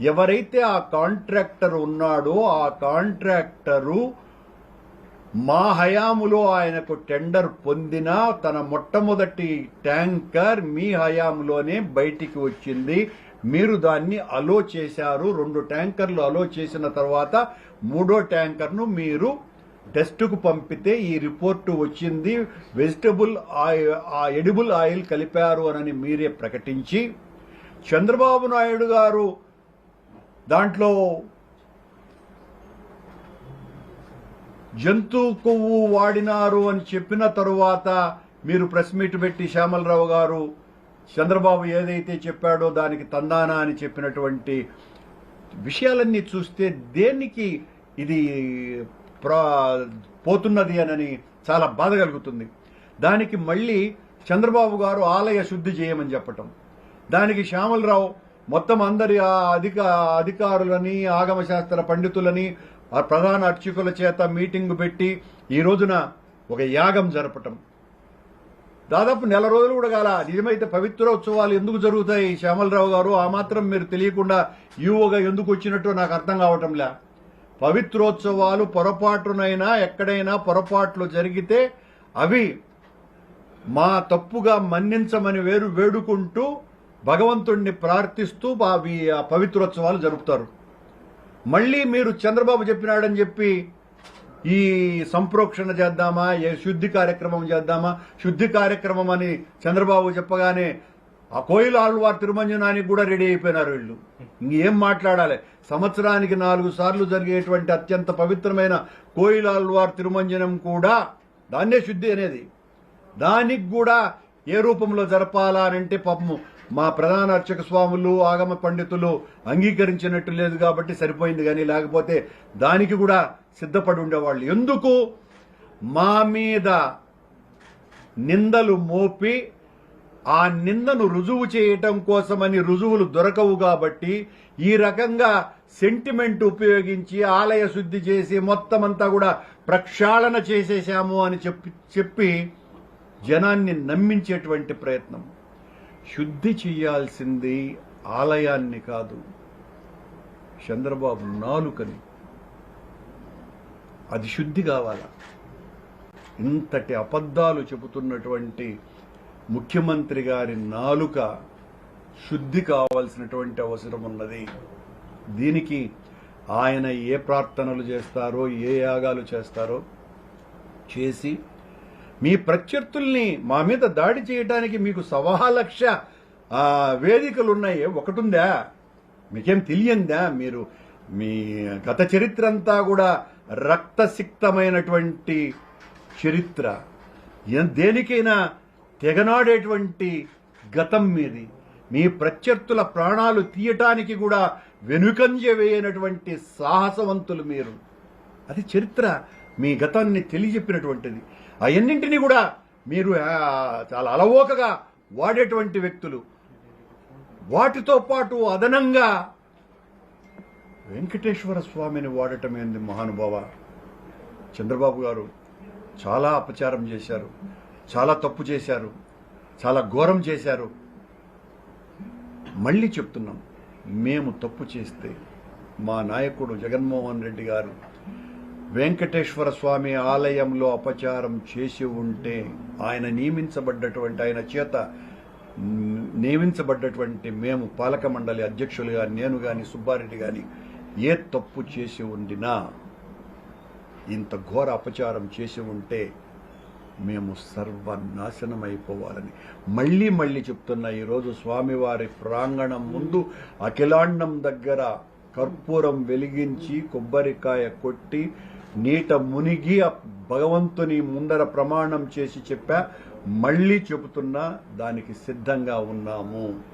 ఎవరైతే ఆ కాంట్రాక్టర్ ఉన్నాడో ఆ కాంట్రాక్టరు మా హయాములో ఆయనకు టెండర్ పొందిన తన మొట్టమొదటి ట్యాంకర్ మీ హయాంలోనే బయటికి వచ్చింది. మీరు దాన్ని అలో చేశారు. రెండు ట్యాంకర్లు అలో చేసిన తర్వాత మూడో ట్యాంకర్ను మీరు టెస్టుకు పంపితే ఈ రిపోర్టు వచ్చింది. వెజిటబుల్ ఆ ఎడిబుల్ ఆయిల్ కలిపారు అని మీరే ప్రకటించి చంద్రబాబు నాయుడు గారు దాంట్లో జంతు కొవ్వు వాడినారు అని చెప్పిన తరువాత మీరు ప్రెస్ మీట్ పెట్టి శ్యామలరావు గారు చంద్రబాబు ఏదైతే చెప్పాడో దానికి తందానా అని చెప్పినటువంటి విషయాలన్నీ చూస్తే దేనికి ఇది ప్రా పోతున్నది అనని చాలా బాధ కలుగుతుంది. దానికి మళ్ళీ చంద్రబాబు గారు ఆలయ శుద్ధి చేయమని చెప్పటం. దానికి శ్యామలరావు మొత్తం అందరి ఆ అధిక అధికారులని ఆగమ శాస్త్ర పండితులని ఆ ప్రధాన అర్చకుల చేత మీటింగ్ పెట్టి ఈ రోజున ఒక యాగం జరపటం. దాదాపు నెల రోజులు కూడా కాల నిజమైతే పవిత్రోత్సవాలు ఎందుకు జరుగుతాయి? శ్యామలరావు గారు ఆ మాత్రం మీరు తెలియకుండా ఈవోగా ఎందుకు వచ్చినట్టు నాకు అర్థం కావటంలే పవిత్రోత్సవాలు పొరపాటునైనా ఎక్కడైనా పొరపాట్లు జరిగితే అవి మా తప్పుగా మన్నించమని వేరు వేడుకుంటూ భగవంతుణ్ణి ప్రార్థిస్తూ ఆ పవిత్రోత్సవాలు జరుపుతారు. మళ్ళీ మీరు చంద్రబాబు చెప్పినాడని చెప్పి ఈ సంప్రోక్షణ చేద్దామా ఏ శుద్ధి కార్యక్రమం చేద్దామా? శుద్ధి కార్యక్రమం అని చంద్రబాబు చెప్పగానే ఆ కోయిల ఆళ్వార్ తిరుమంజనానికి కూడా రెడీ అయిపోయినారు వీళ్ళు. ఇంకేం మాట్లాడాలి? సంవత్సరానికి నాలుగు సార్లు జరిగేటువంటి అత్యంత పవిత్రమైన కోయిల ఆళ్వార్ తిరుమంజనం కూడా దాన్నే శుద్ధి అనేది. దానికి కూడా ఏ రూపంలో జరపాలా అంటే పాపము మా ప్రధాన అర్చక స్వాములు ఆగమ పండితులు అంగీకరించినట్టు లేదు కాబట్టి సరిపోయింది కానీ లేకపోతే దానికి కూడా సిద్ధపడి ఉండేవాళ్ళు. ఎందుకు? మా మీద నిందలు మోపి ఆ నిందను రుజువు చేయటం కోసమని రుజువులు దొరకవు కాబట్టి ఈ రకంగా సెంటిమెంట్ ఉపయోగించి ఆలయ శుద్ధి చేసి మొత్తం అంతా కూడా ప్రక్షాళన చేసేశాము అని చెప్పి చెప్పి జనాన్ని నమ్మించేటువంటి ప్రయత్నం. శుద్ధి చేయాల్సింది ఆలయాన్ని కాదు. చంద్రబాబు నాలుకని. అది శుద్ధి కావాలా? ఇంతటి అబద్ధాలు చెబుతున్నటువంటి ముఖ్యమంత్రి గారి నాలుక శుద్ధి కావాల్సినటువంటి అవసరం ఉన్నది. దీనికి ఆయన ఏ ప్రార్థనలు చేస్తారో ఏ యాగాలు చేస్తారో చేసి మీ ప్రత్యర్థుల్ని మా మీద దాడి చేయడానికి మీకు సవా లక్ష. వేదికలు ఉన్నాయి ఒకటుందా? మీకేం తెలియందా? మీరు మీ గత చరిత్ర అంతా కూడా రక్తసిక్తమైనటువంటి చరిత్ర. ఏ- దేనికైనా తెగనాడేటువంటి గతం మీది. మీ ప్రత్యర్థుల ప్రాణాలు తీయటానికి కూడా వెనుకంజ వేయనటువంటి సాహసవంతులు మీరు. అది చరిత్ర. మీ గతాన్ని తెలియజెప్పినటువంటిది. అవన్నింటినీ కూడా మీరు చాలా అలవోకగా వాడేటువంటి వ్యక్తులు. వాటితో పాటు అదనంగా వెంకటేశ్వర స్వామిని వాడటం ఏంది మహానుభావ. చంద్రబాబు గారు చాలా అపచారం చేశారు. చాలా తప్పు చేశారు. చాలా ఘోరం చేశారు. మళ్ళీ చెప్తున్నాం మేము తప్పు చేస్తే మా నాయకుడు జగన్మోహన్ రెడ్డి గారు వెంకటేశ్వర స్వామి ఆలయంలో అపచారం చేసి ఉంటే ఆయన నియమించబడ్డటువంటి ఆయన చేత నియమించబడ్డటువంటి మేము పాలక మండలి అధ్యక్షులుగా నేను గాని సుబ్బారెడ్డి గాని ఏ తప్పు చేసి ఉండినా ఇంత ఘోర అపచారం చేసి ఉంటే మేము సర్వనాశనం అయిపోవాలని మళ్ళీ మళ్ళీ చెప్తున్నా ఈరోజు స్వామివారి ప్రాంగణం ముందు అఖిలాండం దగ్గర కర్పూరం వెలిగించి కొబ్బరికాయ కొట్టి నీట మునిగి ఆ భగవంతుని ముందర ప్రమాణం చేసి చెప్పా మళ్ళీ చెబుతున్నా దానికి సిద్ధంగా ఉన్నాము.